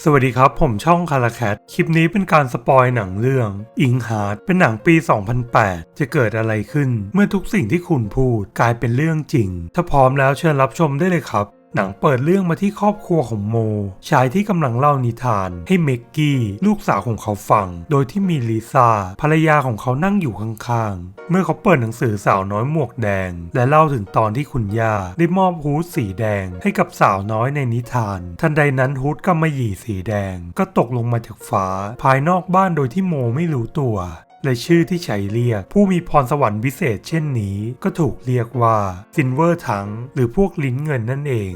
สวัสดีครับ ผมช่องคาราแคทคลิปนี้เป็นการสปอยหนังเรื่อง อิงฮาร์ดเป็นหนังปี 2008 จะเกิดอะไรขึ้น เมื่อทุกสิ่งที่คุณพูดกลายเป็นเรื่องจริง ถ้าพร้อมแล้วเชิญรับชมได้เลยครับ หนังเปิดเรื่องมาที่ครอบครัวของโม ชายที่กำลังเล่านิทาน ให้เมกกี้ ลูกสาวของเขาฟัง โดยที่มีลิซ่าภรรยาของเขานั่งอยู่ข้างๆ เมื่อเขาเปิดหนังสือสาวน้อยหมวกแดง และเล่าถึงตอนที่คุณย่าได้มอบฮูดสีแดง ให้กับสาวน้อยในนิทาน ทันใดนั้นฮูดกำมะหยี่สีแดง ก็ตกลงมาจากฟ้า ภายนอกบ้านโดยที่โมไม่รู้ตัว และชื่อที่ใช้เรียก ผู้มีพรสวรรค์วิเศษเช่นนี้ ก็ถูกเรียกว่าซินเวอร์ทังหรือพวกลิ้นเงินนั่นเอง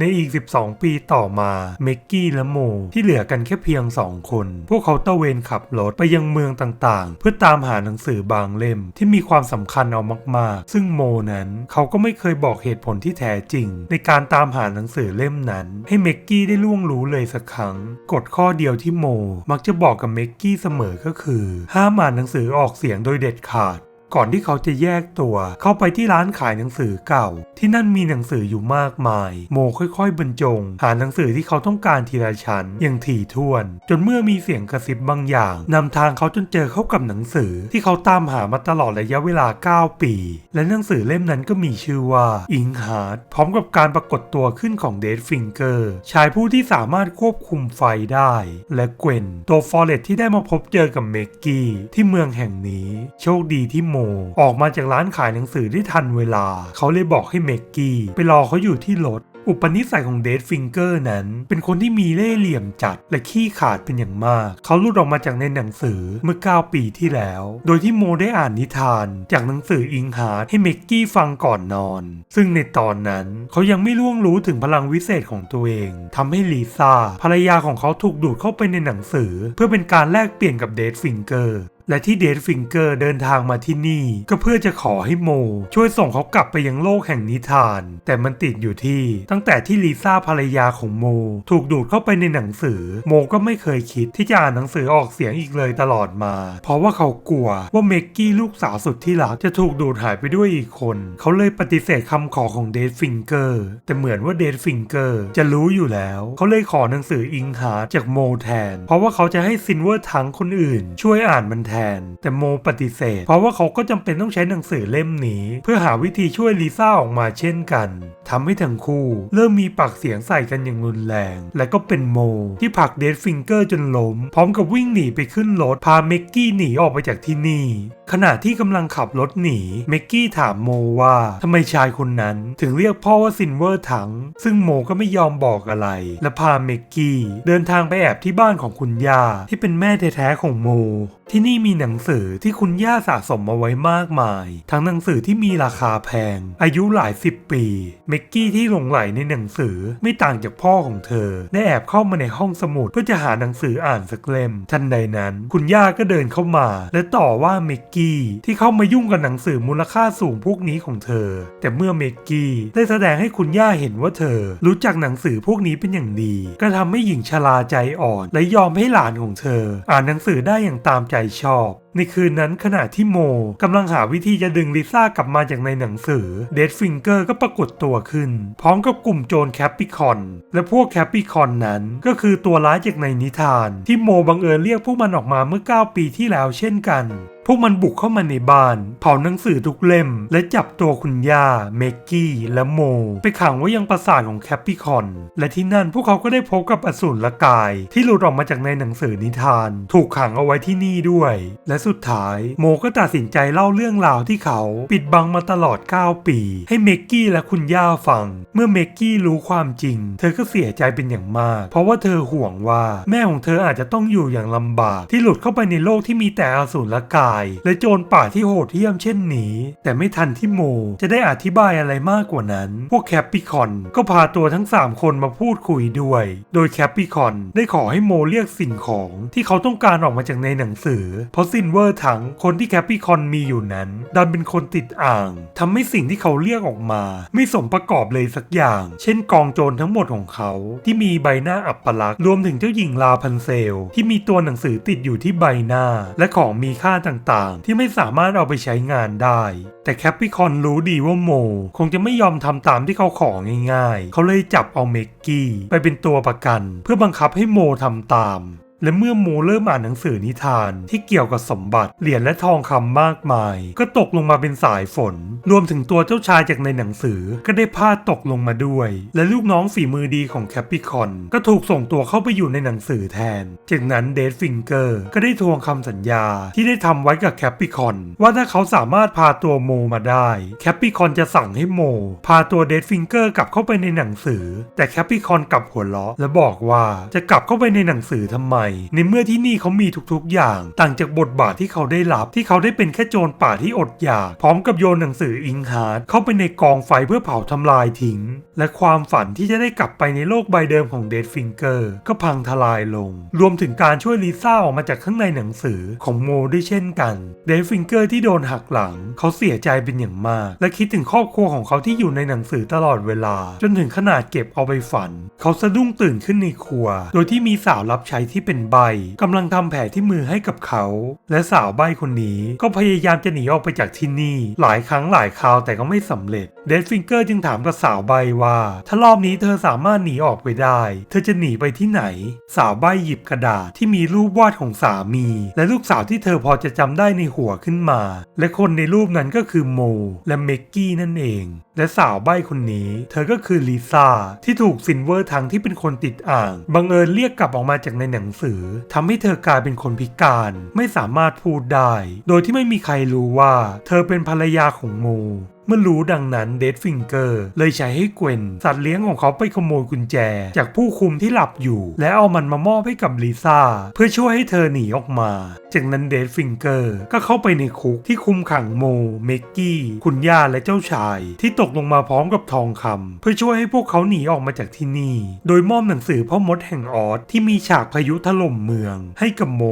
ในอีก 12 ปีต่อมาเมกกี้และโมที่เหลือกันแค่เพียงสองคน พวกเขาตระเวนขับรถไปยังเมืองต่างๆ เพื่อตามหาหนังสือบางเล่มที่มีความสำคัญเอามากๆ ซึ่งโมนั้นเขาก็ไม่เคยบอกเหตุผลที่แท้จริง ในการตามหาหนังสือเล่มนั้น ให้เมกกี้ได้ล่วงรู้เลยสักครั้ง กฎข้อเดียวที่โม มักจะบอกกับเมกกี้เสมอก็คือ ห้ามอ่านหนังสือออกเสียงโดยเด็ดขาด ก่อนที่เขาจะแยกตัวเข้าไปที่ร้านขายหนังสือเก่า ที่นั่นมีหนังสืออยู่มากมาย โมค่อยๆบรรจง หาหนังสือที่เขาต้องการทีละชั้นอย่างถี่ถ้วน จนเมื่อมีเสียงกระซิบบางอย่างนำทางเขาจนเจอเข้ากับหนังสือ ที่เขาตามหามาตลอดระยะเวลา 9 ปี และหนังสือเล่มนั้นก็มีชื่อว่าอิงฮาร์ดพร้อมกับการปรากฏตัวขึ้นของเดดฟิงเกอร์ชายผู้ที่สามารถควบคุมไฟได้ และเกวนตัวฟอเรตที่ได้มาพบเจอกับเมกกี้ที่เมืองแห่งนี้ โชคดีที่โมออกมาจากร้านขายหนังสือได้ทันเวลา เขาเลยบอกให้เมกกี้ไปรอเขาอยู่ที่รถอุปนิสัยของเดดฟิงเกอร์นั้น เป็นคนที่มีเล่ห์เหลี่ยมจัดและขี้ขาดเป็นอย่างมาก เขาลุดออกมาจากในหนังสือเมื่อ 9 ปีที่แล้ว โดยที่โมได้อ่านนิทาน จากหนังสืออิงฮาร์ดให้เมกกี้ฟังก่อนนอน ซึ่งในตอนนั้นเขายังไม่ล่วงรู้ถึงพลังวิเศษของตัวเองทำให้ลีซ่าภรรยาของเขาถูกดูดเข้าไปในหนังสือ เพื่อเป็นการแลกเปลี่ยนกับเดดฟิงเกอร์ และที่เดดฟิงเกอร์เดินทางมาที่นี่ ก็เพื่อจะขอให้โม ช่วยส่งเขากลับไปยังโลกแห่งนิทาน แต่มันติดอยู่ที่ ตั้งแต่ที่ลิซ่าภรรยาของโม ถูกดูดเข้าไปในหนังสือ โมก็ไม่เคยคิดที่จะอ่านหนังสือออกเสียงอีกเลยตลอดมา เพราะว่าเขากลัวว่าเมกกี้ลูกสาวสุดที่รักจะถูกดูดหายไปด้วยอีกคน เขาเลยปฏิเสธคำขอของเดดฟิงเกอร์แต่เหมือนว่าเดดฟิงเกอร์จะรู้อยู่แล้ว เขาเลยขอหนังสืออิงฮาร์จากโมแทน เพราะว่าเขาจะให้ซินเวอร์ทั้งคนอื่น ช่วยอ่านมันแทน แต่โมปฏิเสธ เพราะว่าเขาก็จำเป็นต้องใช้หนังสือเล่มนี้ เพื่อหาวิธีช่วยลิซ่าออกมาเช่นกัน ทำให้ทั้งคู่เริ่มมีปากเสียงใส่กันอย่างรุนแรง และก็เป็นโม ที่ผลักเดดฟิงเกอร์จนล้ม พร้อมกับวิ่งหนีไปขึ้นรถพาเมกกี้หนีออกไปจากที่นี่ ขณะที่กำลังขับรถหนีเมกกี้ถามโมว่าทำไมชายคนนั้นถึงเรียกพ่อว่าซินเวอร์ถัง ซึ่งโมก็ไม่ยอมบอกอะไร และพาเมกกี้เดินทางไปแอบที่บ้านของคุณย่าที่เป็นแม่แท้ๆของโม ที่นี่มีหนังสือที่คุณย่าสะสมมาไว้มากมาย ทั้งหนังสือที่มีราคาแพง อายุหลายสิบปีเมกกี้ที่หลงไหลในหนังสือไม่ต่างจากพ่อของเธอ ได้แอบเข้ามาในห้องสมุดเพื่อจะหาหนังสืออ่านสักเล่ม ทันใดนั้น คุณย่าก็เดินเข้ามา และต่อว่าเมกกี้ที่เข้ามายุ่งกับหนังสือมูลค่าสูงพวกนี้ของเธอ แต่เมื่อเมกกี้ได้แสดงให้คุณย่าเห็นว่าเธอ รู้จักหนังสือพวกนี้เป็นอย่างดี ก็ทำให้หญิงชราใจอ่อน และยอมให้หลานของเธอ อ่านหนังสือได้อย่างตามใจชอบ ในคืนนั้นขณะที่โมกำลังหาวิธีจะดึงลิซ่ากลับมาจากในหนังสือเดดฟิงเกอร์ก็ปรากฏตัวขึ้น พร้อมกับกลุ่มโจรแคปปิคอน และพวกแคปปิคอนนั้น ก็คือตัวร้ายจากในนิทาน ที่โมบังเอิญเรียกพวกมันออกมาเมื่อ 9 ปีที่แล้วเช่นกัน พวกมันบุกเข้ามาในบ้าน เผาหนังสือทุกเล่ม และจับตัวคุณย่า เมกกี้ และโม ไปขังไว้ยังปราสาทของแคปปิคอน และที่นั่นพวกเขาก็ได้พบกับอสูรละกาย ที่หลุดออกมาจากในหนังสือนิทาน ถูกขังเอาไว้ที่นี่ด้วย และสุดท้าย โมก็ตัดสินใจเล่าเรื่องราวที่เขาปิดบังมาตลอด 9 ปี ให้เมกกี้และคุณย่าฟัง เมื่อเมกกี้รู้ความจริง เธอก็เสียใจเป็นอย่างมาก เพราะว่าเธอห่วงว่า แม่ของเธออาจจะต้องอยู่อย่างลำบากที่หลุดเข้าไปในโลกที่มีแต่อสูรละกายและโจรป่าที่โหดเหี้ยมเช่นนี้ แต่ไม่ทันที่โมจะได้อธิบายอะไรมากกว่านั้น พวกแคปปิคอนก็พาตัวทั้ง 3 คนมาพูดคุยด้วย โดยแคปปิคอนได้ขอให้โมเรียกสิ่งของที่เขาต้องการออกมาจากในหนังสือ เพราะซินเวอร์ถังคนที่แคปปิคอนมีอยู่นั้น ดันเป็นคนติดอ่างทำให้สิ่งที่เขาเรียกออกมา ไม่สมประกอบเลยสักอย่าง เช่นกองโจรทั้งหมดของเขาที่มีใบหน้าอับปลักรวมถึงเจ้าหญิงลาพันเซล ที่มีตัวหนังสือติดอยู่ที่ใบหน้า และของมีค่าต่างๆ ที่ไม่สามารถเอาไปใช้งานได้ แต่แคปปิคอนรู้ดีว่าโม คงจะไม่ยอมทำตามที่เขาของง่ายๆ เขาเลยจับเอาเมกกี้ไปเป็นตัวประกัน เพื่อบังคับให้โมทำตาม และเมื่อโมเริ่มอ่านหนังสือนิทานที่เกี่ยวกับสมบัติเหรียญและทองคำมากมาย ก็ตกลงมาเป็นสายฝน รวมถึงตัวเจ้าชายจากในหนังสือก็ได้พลาดตกลงมาด้วย และลูกน้องฝีมือดีของแคปปิคอนก็ถูกส่งตัวเข้าไปอยู่ในหนังสือแทน จากนั้นเดดฟิงเกอร์ก็ได้ทวงคำสัญญาที่ได้ทำไว้กับแคปปิคอนว่าถ้าเขาสามารถพาตัวโมมาได้แคปปิคอนจะสั่งให้โม พาตัวเดดฟิงเกอร์กลับเข้าไปในหนังสือ แต่แคปปิคอนกลับหัวเราะและบอกว่าจะกลับเข้าไปในหนังสือทำไมในเมื่อที่นี่เขามีทุกๆอย่าง ต่างจากบทบาทที่เขาได้รับที่เขาได้เป็นแค่โจรป่าที่อดอยาก พร้อมกับโยนหนังสืออิงฮาร์ดเข้าไปในกองไฟเพื่อเผาทำลายทิ้ง และความฝันที่จะได้กลับไปในโลกใบเดิมของเดดฟิงเกอร์ก็พังทลายลง รวมถึงการช่วยลิซ่าออกมาจากข้างในหนังสือของโมด้วยเช่นกันเดดฟิงเกอร์ที่โดนหักหลัง เขาเสียใจเป็นอย่างมาก และคิดถึงครอบครัวของเขาที่อยู่ในหนังสือตลอดเวลา จนถึงขนาดเก็บเอาไปฝัน เขาสะดุ้งตื่นขึ้นในครัว โดยที่มีสาวรับใช้ที่เป็นใบกำลังทำแผลที่มือให้กับเขา และสาวใบคนนี้ก็พยายามจะหนีออกไปจากที่นี่ หลายครั้งหลายคราวแต่ก็ไม่สำเร็จเดดฟิงเกอร์จึงถามกับสาวใบว่า ถ้ารอบนี้เธอสามารถหนีออกไปได้ เธอจะหนีไปที่ไหน สาวใบหยิบกระดาษที่มีรูปวาดของสามี และลูกสาวที่เธอพอจะจำได้ในหัวขึ้นมา และคนในรูปนั้นก็คือโม และเมกกี้นั่นเอง และสาวใบคนนี้ เธอก็คือลิซ่าที่ถูกซินเวอร์ทั้งที่เป็นคนติดอ่างบังเอิญเรียกกลับออกมาจากในหนังสือทำให้เธอกลายเป็นคนพิการ ไม่สามารถพูดได้ โดยที่ไม่มีใครรู้ว่า เธอเป็นภรรยาของโม เมื่อรู้ดังนั้นเดดฟิงเกอร์เลยใช้ให้เกวนสัตว์เลี้ยงของเขาไปขโมยกุญแจ จากผู้คุมที่หลับอยู่ และเอามันมามอบให้กับลิซ่าเพื่อช่วยให้เธอหนีออกมา จากนั้นเดดฟิงเกอร์ก็เข้าไปในคุกที่คุมขังโมเมกกี้คุณย่าและเจ้าชาย ที่ตกลงมาพร้อมกับทองคำเพื่อช่วยให้พวกเขาหนีออกมาจากที่นี่ โดยมอบหนังสือพ่อมดแห่งออสที่มีฉากพายุถล่มเมือง ให้กับโม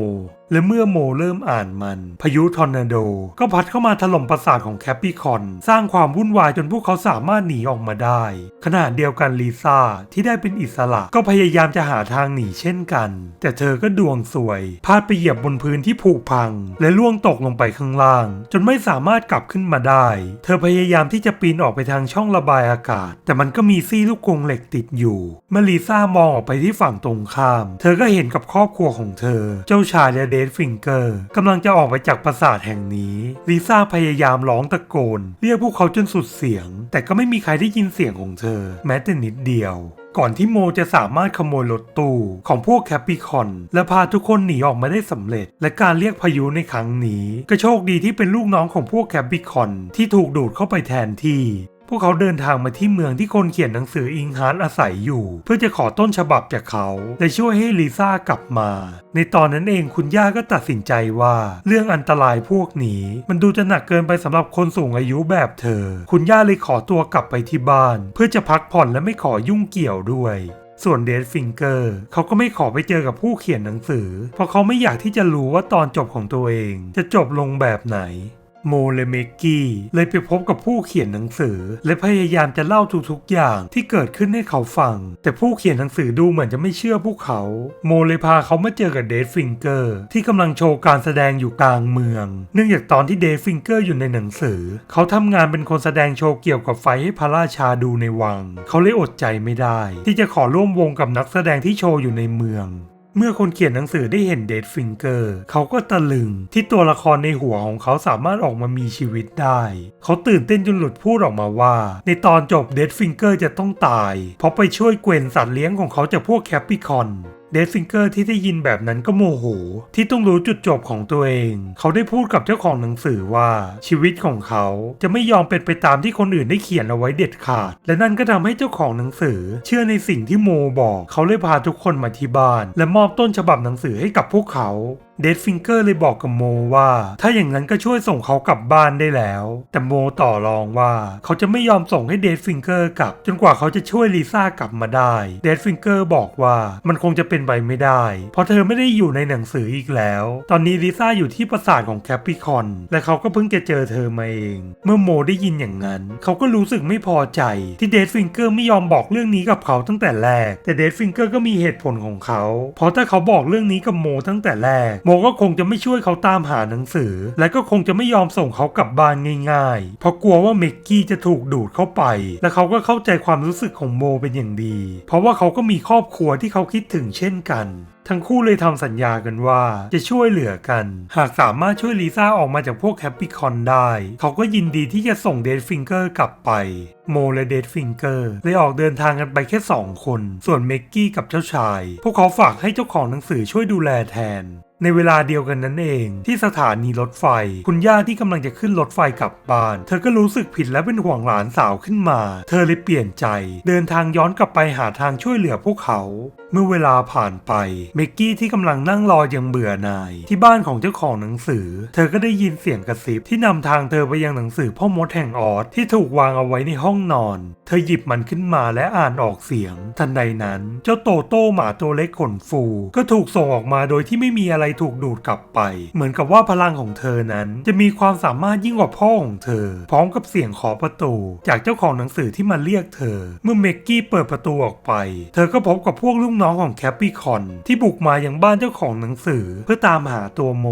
และเมื่อโมเริ่มอ่านมัน พายุทอร์นาโด ก็พัดเข้ามาถล่มปราสาทของแคปปิคอน สร้างความวุ่นวายจนพวกเขาสามารถหนีออกมาได้ ขณะเดียวกันลิซ่าที่ได้เป็นอิสระก็พยายามจะหาทางหนีเช่นกัน แต่เธอก็ดวงสวยพลาดไปเหยียบบนพื้นที่ผุพัง และล่วงตกลงไปข้างล่าง จนไม่สามารถกลับขึ้นมาได้ เธอพยายามที่จะปีนออกไปทางช่องระบายอากาศ แต่มันก็มีซี่ลูกกรงเหล็กติดอยู่ เมื่อลิซ่ามองออกไปที่ฝั่งตรงข้าม เธอก็เห็นกับครอบครัวของเธอ เจ้าชายและเดดฟิงเกอร์กำลังจะออกไปจากปราสาทแห่งนี้ลิซ่าพยายามร้องตะโกน เรียกพวกเขาจนสุดเสียง แต่ก็ไม่มีใครได้ยินเสียงของเธอ แม้แต่นิดเดียวก่อนที่โมจะสามารถขโมยรถตู้ของพวกแคปปิคอน และพาทุกคนหนีออกมาได้สำเร็จ และการเรียกพายุในครั้งนี้ ก็โชคดีที่เป็นลูกน้องของพวกแคปปิคอน ที่ถูกดูดเข้าไปแทนที่ วกเขาเดินทางมาที่เมืองที่คนเขียนหนังสืออิงฮาร์ดอาศัยอยู่ เพื่อจะขอต้นฉบับจากเขาและช่วยให้ลิซ่ากลับมา ในตอนนั้นเองคุณย่าก็ตัดสินใจว่าเรื่องอันตรายพวกนี้ มันดูจะหนักเกินไปสำหรับคนสูงอายุแบบเธอ คุณย่าเลยขอตัวกลับไปที่บ้าน เพื่อจะพักผ่อนและไม่ขอยุ่งเกี่ยวด้วยส่วนเดดฟิงเกอร์เขาก็ไม่ขอไปเจอกับผู้เขียนหนังสือ เพราะเขาไม่อยากที่จะรู้ว่าตอนจบของตัวเอง จะจบลงแบบไหน โมแลเมกกี้เลยไปพบกับผู้เขียนหนังสือ และพยายามจะเล่าทุกๆอย่างที่เกิดขึ้นให้เขาฟัง แต่ผู้เขียนหนังสือดูเหมือนจะไม่เชื่อพวกเขา โมเลยพาเขามาเจอกับเดดฟิงเกอร์ที่กำลังโชว์การแสดงอยู่กลางเมือง เนื่องจากตอนที่เดดฟิงเกอร์อยู่ในหนังสือ เขาทำงานเป็นคนแสดงโชว์เกี่ยวกับไฟให้พระราชาดูในวัง เขาเลยอดใจไม่ได้ ที่จะขอร่วมวงกับนักแสดงที่โชว์อยู่ในเมือง เมื่อคนเขียนหนังสือได้เห็นเดดฟิงเกอร์เขาก็ตะลึงที่ตัวละครในหัวของเขาสามารถออกมามีชีวิตได้ เขาตื่นเต้นจนหลุดพูดออกมาว่า ในตอนจบเดดฟิงเกอร์จะต้องตาย เพราะไปช่วยเกวนสัตว์เลี้ยงของเขาจากพวกแคปปิคอน เดซิงเกอร์ที่ได้ยินแบบนั้นก็โมโห ที่ต้องรู้จุดจบของตัวเอง เขาได้พูดกับเจ้าของหนังสือว่าชีวิตของเขาจะไม่ยอมเป็นไปตามที่คนอื่นได้เขียนเอาไว้เด็ดขาด และนั่นก็ทำให้เจ้าของหนังสือ เชื่อในสิ่งที่โมบอก เขาเลยพาทุกคนมาที่บ้าน และมอบต้นฉบับหนังสือให้กับพวกเขา เดดฟิงเกอร์เลยบอกกับโมว่า ถ้าอย่างนั้นก็ช่วยส่งเขากลับบ้านได้แล้ว แต่โมต่อรองว่าเขาจะไม่ยอมส่งให้เดดฟิงเกอร์กลับ จนกว่าเขาจะช่วยลิซ่ากลับมาได้เดดฟิงเกอร์บอกว่ามันคงจะเป็นไปไม่ได้ เพราะเธอไม่ได้อยู่ในหนังสืออีกแล้ว ตอนนี้ลิซ่าอยู่ที่ปราสาทของแคปปิคอนและเขาก็เพิ่งจะเจอเธอมาเอง เมื่อโมได้ยินอย่างนั้น เขาก็รู้สึกไม่พอใจที่เดดฟิงเกอร์ไม่ยอมบอกเรื่องนี้กับเขาตั้งแต่แรก แต่เดดฟิงเกอร์ก็มีเหตุผลของเขา เพราะถ้าเขาบอกเรื่องนี้กับโมตั้งแต่แรกโมก็คงจะไม่ช่วยเขาตามหาหนังสือ และก็คงจะไม่ยอมส่งเขากลับบ้านง่ายๆ เพราะกลัวว่าเมกกี้จะถูกดูดเข้าไป และเขาก็เข้าใจความรู้สึกของโมเป็นอย่างดี เพราะว่าเขาก็มีครอบครัวที่เขาคิดถึงเช่นกันทั้งคู่เลยทำสัญญากันว่าจะช่วยเหลือกัน หากสามารถช่วยลิซ่าออกมาจากพวกแคปปิคอนได้ เขาก็ยินดีที่จะส่งเดดฟิงเกอร์กลับไป โมและเดดฟิงเกอร์เลยออกเดินทางกันไปแค่ 2 คน ส่วนเมกกี้กับเจ้าชาย พวกเขาฝากให้เจ้าของหนังสือช่วยดูแลแทน ในเวลาเดียวกันนั้นเอง ที่สถานีรถไฟ คุณย่าที่กำลังจะขึ้นรถไฟกลับบ้าน เธอก็รู้สึกผิดและเป็นห่วงหลานสาวขึ้นมา เธอเลยเปลี่ยนใจ เดินทางย้อนกลับไปหาทางช่วยเหลือพวกเขา เมื่อเวลาผ่านไปเมกกี้ที่กำลังนั่งรออย่างเบื่อหน่าย ที่บ้านของเจ้าของหนังสือ เธอก็ได้ยินเสียงกระซิบที่นำทางเธอไปยังหนังสือพ่อมดแห่งออสที่ถูกวางเอาไว้ในห้องนอน เธอหยิบมันขึ้นมาและอ่านออกเสียง ทันใดนั้น เจ้าโตโต้หมาตัวเล็กขนฟู ก็ถูกส่งออกมาโดยที่ไม่มีอะไรถูกดูดกลับไป เหมือนกับว่าพลังของเธอนั้น จะมีความสามารถยิ่งกว่าพ่อของเธอ พร้อมกับเสียงขอประตู จากเจ้าของหนังสือที่มาเรียกเธอ เมื่อเมกกี้เปิดประตูออกไป เธอก็พบกับพวกลูกน้องของแคปปิคอนที่บุกมายังบ้านเจ้าของหนังสือ เพื่อตามหาตัวโม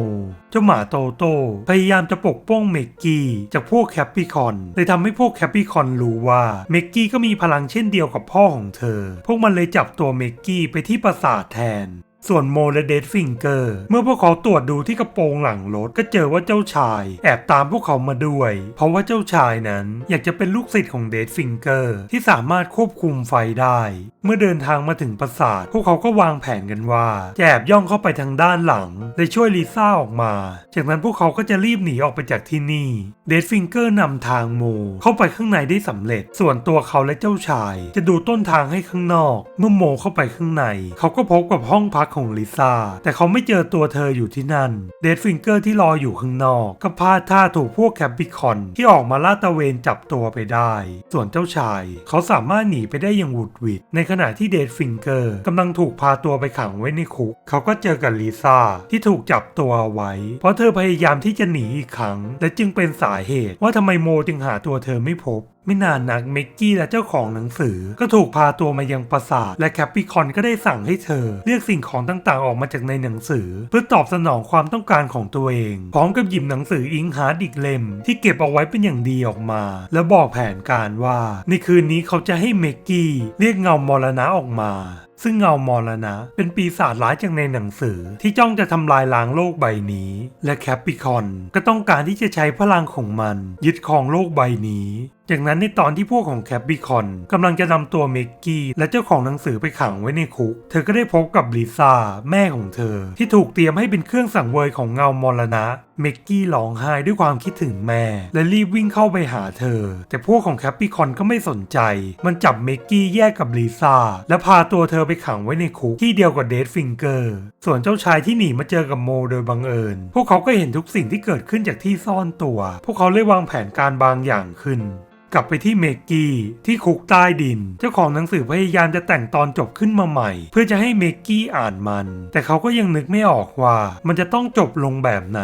เจ้าหมาโตโต้พยายามจะปกป้องเมกกี้จากพวกแคปปิคอนเลยทำให้พวกแคปปิคอนรู้ว่าเมกกี้ก็มีพลังเช่นเดียวกับพ่อของเธอ พวกมันเลยจับตัวเมกกี้ไปที่ปราสาทแทน ส่วนโมและเดดฟิงเกอร์เมื่อพวกเขาตรวจดูที่กระโปรงหลังรถก็เจอว่าเจ้าชาย แอบตามพวกเขามาด้วย เพราะว่าเจ้าชายนั้นอยากจะเป็นลูกศิษย์ของเดดฟิงเกอร์ที่สามารถควบคุมไฟได้ เมื่อเดินทางมาถึงปราสาท พวกเขาก็วางแผนกันว่าจะแอบย่องเข้าไปทางด้านหลังและช่วยลิซ่าออกมา จากนั้นพวกเขาก็จะรีบหนีออกไปจากที่นี่เดดฟิงเกอร์นำทางโมเข้าไปข้างในได้สำเร็จ ส่วนตัวเขาและเจ้าชาย จะดูต้นทางให้ข้างนอก เมื่อโมเข้าไปข้างใน เขาก็พบกับห้องพักของลิซ่า แต่เขาไม่เจอตัวเธออยู่ที่นั่น เดดฟิงเกอร์ที่รออยู่ข้างนอก ก็พลาดท่าถูกพวกแคปปิคอนที่ออกมาลาดตะเวนจับตัวไปได้ ส่วนเจ้าชาย เขาสามารถหนีไปได้อย่างหวุดหวิด ในขณะที่เดดฟิงเกอร์กำลังถูกพาตัวไปขังไว้ในคุก เขาก็เจอกับลิซ่าที่ถูกจับตัวไว้ เพราะเธอพยายามที่จะหนีอีกครั้ง และจึงเป็นสาเหตุว่าทำไมโมจึงหาตัวเธอไม่พบ ไม่นานนักเมกกี้และเจ้าของหนังสือ ก็ถูกพาตัวมายังปราสาทและแคปปิคอนก็ได้สั่งให้เธอ เรียกสิ่งของต่างๆออกมาจากในหนังสือ เพื่อตอบสนองความต้องการของตัวเอง พร้อมกับหยิบหนังสืออิงฮาร์ดอีกเล่มที่เก็บเอาไว้เป็นอย่างดีออกมา แล้วบอกแผนการว่า ในคืนนี้เขาจะให้เมกกี้เรียกเงามรณะออกมาซึ่งเงามรณะเป็นปีศาจร้ายจากในหนังสือที่จ้องจะทำลายล้างโลกใบนี้ และแคปปิคอนก็ต้องการที่จะใช้พลังของมัน ยึดครองโลกใบนี้ จากนั้นในตอนที่พวกของแคปปิคอนกำลังจะนำตัวเมกกี้และเจ้าของหนังสือไปขังไว้ในคุก เธอก็ได้พบกับลิซ่าแม่ของเธอ ที่ถูกเตรียมให้เป็นเครื่องสังเวยของเงามรณะเมกกี้ร้องไห้ด้วยความคิดถึงแม่ และรีบวิ่งเข้าไปหาเธอ แต่พวกของแคปปิคอนก็ไม่สนใจ มันจับเมกกี้แยกกับลิซ่าและพาตัวเธอไปขังไว้ในคุกที่เดียวกับเดดฟิงเกอร์ ส่วนเจ้าชายที่หนีมาเจอกับโมโดยบังเอิญ พวกเขาก็เห็นทุกสิ่งที่เกิดขึ้นจากที่ซ่อนตัว พวกเขาเลยวางแผนการบางอย่างขึ้น กลับไปที่เมกกี้ที่คุกใต้ดิน เจ้าของหนังสือพยายามจะแต่งตอนจบขึ้นมาใหม่ เพื่อจะให้เมกกี้อ่านมัน แต่เขาก็ยังนึกไม่ออกว่ามันจะต้องจบลงแบบไหน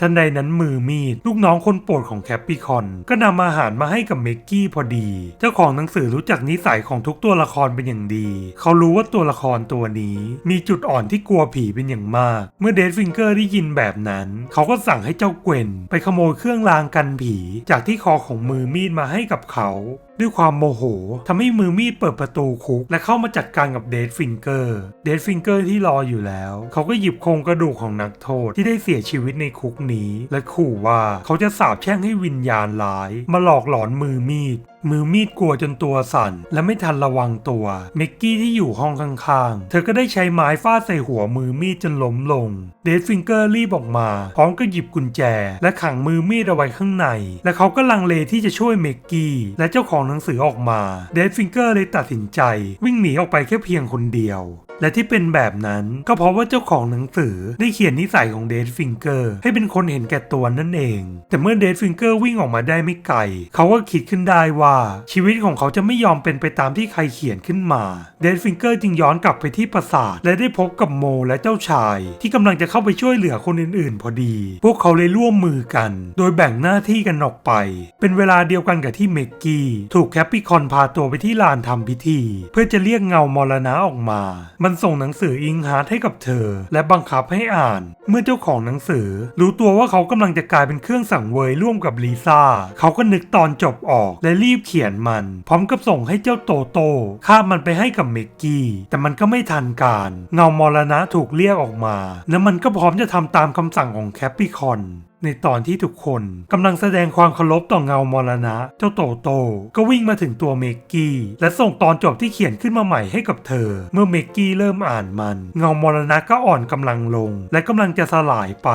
ทันใดนั้นมือมีด ลูกน้องคนโปรดของแคปปิคอน ก็นำอาหารมาให้กับเมกกี้พอดี เจ้าของหนังสือรู้จักนิสัยของทุกตัวละครเป็นอย่างดี เขารู้ว่าตัวละครตัวนี้ มีจุดอ่อนที่กลัวผีเป็นอย่างมาก เมื่อเดดฟิงเกอร์ได้ยินแบบนั้น เขาก็สั่งให้เจ้าเกวนไปขโมยเครื่องรางกันผี จากที่คอของมือมีดมาให้กับเขาด้วยความโมโหทำให้มือมีดเปิดประตูคุก และเข้ามาจัดการกับเดดฟิงเกอร์ เดดฟิงเกอร์ที่รออยู่แล้ว เขาก็หยิบโครงกระดูกของนักโทษที่ได้เสียชีวิตในคุกนี้ และขู่ว่าเขาจะสาบแช่งให้วิญญาณร้าย มาหลอกหลอนมือมีด มือมีดกลัวจนตัวสั่น และไม่ทันระวังตัวเมกกี้ที่อยู่ห้องข้างๆ เธอก็ได้ใช้ไม้ฟาดใส่หัวมือมีดจนล้มลง เดดฟิงเกอร์รีบออกมา พร้อมกับหยิบกุญแจ และขังมือมีดเอาไว้ข้างใน และเขาก็ลังเลที่จะช่วยเมกกี้และเจ้าของหนังสือออกมา เดดฟิงเกอร์เลยตัดสินใจ วิ่งหนีออกไปแค่เพียงคนเดียว และที่เป็นแบบนั้นก็เพราะว่าเจ้าของหนังสือได้เขียนนิสัยของเดดฟิงเกอร์ให้เป็นคนเห็นแก่ตัวนั่นเอง แต่เมื่อเดดฟิงเกอร์วิ่งออกมาได้ไม่ไกล เขาก็คิดขึ้นได้ว่าชีวิตของเขาจะไม่ยอมเป็นไปตามที่ใครเขียนขึ้นมา เดดฟิงเกอร์จึงย้อนกลับไปที่ปราสาทและได้พบกับโมและเจ้าชาย ที่กำลังจะเข้าไปช่วยเหลือคนอื่นๆ พอดี พวกเขาเลยร่วมมือกัน โดยแบ่งหน้าที่กันออกไป เป็นเวลาเดียวกันกับที่เมกกี้ถูกแคปปิคอนพาตัวไปที่ลานทำพิธี เพื่อจะเรียกเงามรณะออกมามันส่งหนังสืออิงฮาร์ทให้กับเธอ และบังคับให้อ่าน เมื่อเจ้าของหนังสือ รู้ตัวว่าเขากำลังจะกลายเป็นเครื่องสั่งเวยร่วมกับลิซ่า เขาก็นึกตอนจบออก และรีบเขียนมัน พร้อมกับส่งให้เจ้าโตโต้คาบมันไปให้กับเมกกี้ แต่มันก็ไม่ทันการ เงามรณะถูกเรียกออกมา และมันก็พร้อมจะทำตามคำสั่งของแคปปิคอน ในตอนที่ทุกคนกำลังแสดงความเคารพต่อเงามรณะ เจ้าโตโต ก็วิ่งมาถึงตัวเมกกี้ และส่งตอนจบที่เขียนขึ้นมาใหม่ให้กับเธอ เมื่อเมกกี้เริ่มอ่านมัน เงามรณะก็อ่อนกำลังลง และกำลังจะสลายไป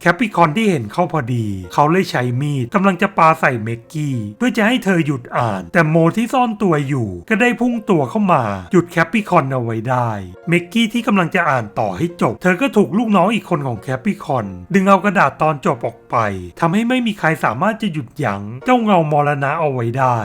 แคปปิคอนที่เห็นเข้าพอดี เขาเลยใช้มีดกำลังจะปาใส่เมกกี้ เพื่อจะให้เธอหยุดอ่าน แต่โมที่ซ่อนตัวอยู่ ก็ได้พุ่งตัวเข้ามา หยุดแคปปิคอนเอาไว้ได้เมกกี้ที่กำลังจะอ่านต่อให้จบ เธอก็ถูกลูกน้องอีกคนของแคปปิคอน ดึงเอากระดาษตอนจบออกไปทำให้ไม่มีใครสามารถจะหยุดยั้งเจ้าเงามรณะเอาไว้ได้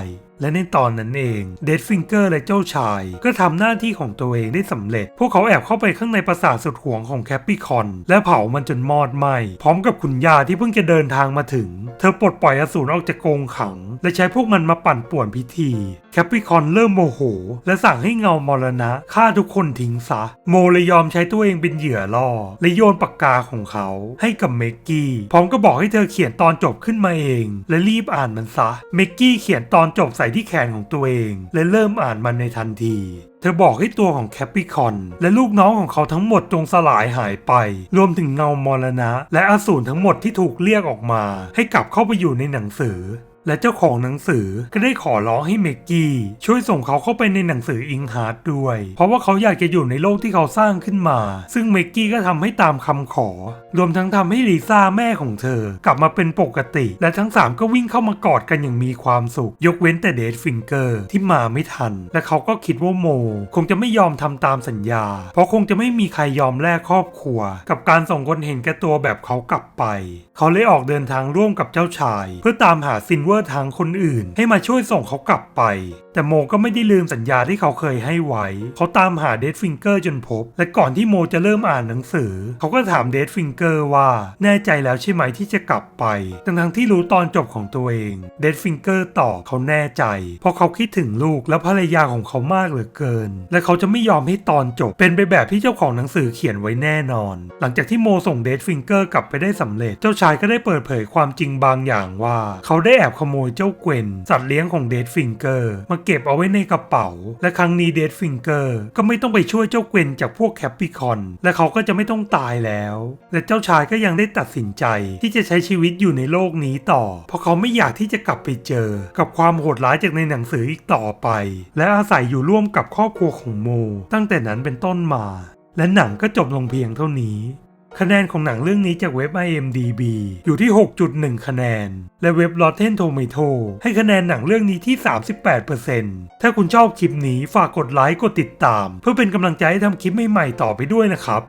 และในตอนนั้นเองเดดฟิงเกอร์และเจ้าชาย ก็ทำหน้าที่ของตัวเองได้สำเร็จ พวกเขาแอบเข้าไปข้างในปราสาทสุดหวงของแคปปิคอน และเผามันจนมอดไหม้พร้อมกับคุณยาที่เพิ่งจะเดินทางมาถึง เธอปลดปล่อยอสูรออกจากกรงขัง และใช้พวกมันมาปั่นป่วนพิธีแคปปิคอนเริ่มโมโห และสั่งให้เงามรณะฆ่าทุกคนทิ้งซะ โมเลยยอมใช้ตัวเองเป็นเหยื่อล่อ และโยนปากกาของเขา ให้กับเมกกี้พร้อมก็บอกให้เธอเขียนตอนจบขึ้นมาเอง และรีบอ่านมันซะเมกกี้เขียนตอนจบใส่ที่แขนของตัวเอง และเริ่มอ่านมันในทันที เธอบอกให้ตัวของแคปปิคอนและลูกน้องของเขาทั้งหมดจงสลายหายไป รวมถึงเงามรณะ และอสูรทั้งหมดที่ถูกเรียกออกมา ให้กลับเข้าไปอยู่ในหนังสือ และเจ้าของหนังสือก็ได้ขอร้องให้เมกกี้ช่วยส่งเขาเข้าไปในหนังสืออิงฮาร์ดด้วย เพราะว่าเขาอยากจะอยู่ในโลกที่เขาสร้างขึ้นมา ซึ่งเมกกี้ก็ทำให้ตามคำขอ รวมทั้งทำให้ลิซ่าแม่ของเธอ กลับมาเป็นปกติ และทั้งสามก็วิ่งเข้ามากอดกันอย่างมีความสุข ยกเว้นแต่เดทฟิงเกอร์ที่มาไม่ทัน และเขาก็คิดว่าโม คงจะไม่ยอมทำตามสัญญา เพราะคงจะไม่มีใครยอมแลกครอบครัว กับการส่งคนเห็นแก่ตัวแบบเขากลับไป เขาเลยออกเดินทางร่วมกับเจ้าชาย เพื่อตามหาซินเวอร์ทางคนอื่น ให้มาช่วยส่งเขากลับไป แต่โมก็ไม่ได้ลืมสัญญาที่เขาเคยให้ไว้ เขาตามหาเดทฟิงเกอร์จนพบ และก่อนที่โมจะเริ่มอ่านหนังสือ เขาก็ถามเดทฟิงเกอร์ว่า แน่ใจแล้วใช่ไหมที่จะกลับไปทั้งทั้งที่รู้ตอนจบของตัวเอง เดทฟิงเกอร์ตอบเขาแน่ใจ เพราะเขาคิดถึงลูกและภรรยาของเขามากเหลือเกิน และเขาจะไม่ยอมให้ตอนจบ เป็นไปแบบที่เจ้าของหนังสือเขียนไว้แน่นอน หลังจากที่โมส่งเดทฟิงเกอร์กลับไปได้สำเร็จ เจ้าชายก็ได้เปิดเผยความจริงบางอย่างว่า เขาได้แอบขโมยเจ้าเกวนสัตว์เลี้ยงของเดทฟิงเกอร์มาเก็บเอาไว้ในกระเป๋า และครั้งนี้เดทฟิงเกอร์ก็ไม่ต้องไปช่วยเจ้าเกวนจากพวกแคปปิคอน และเขาก็จะไม่ต้องตายแล้ว และเจ้าชายก็ยังได้ตัดสินใจที่จะใช้ชีวิตอยู่ในโลกนี้ต่อ เพราะเขาไม่อยากที่จะกลับไปเจอ กับความโหดร้ายจากในหนังสืออีกต่อไป และอาศัยอยู่ร่วมกับครอบครัวของโม ตั้งแต่นั้นเป็นต้นมา และหนังก็จบลงเพียงเท่านี้ คะแนนของหนังเรื่องนี้จากเว็บ IMDB อยู่ที่ 6.1 คะแนน และเว็บ Rotten Tomato ให้คะแนนหนังเรื่องนี้ที่ 38%ถ้าคุณชอบคลิปนี้ฝากกดไลค์กดติดตาม เพื่อเป็นกำลังใจให้ทำคลิปใหม่ๆต่อไปด้วยนะครับ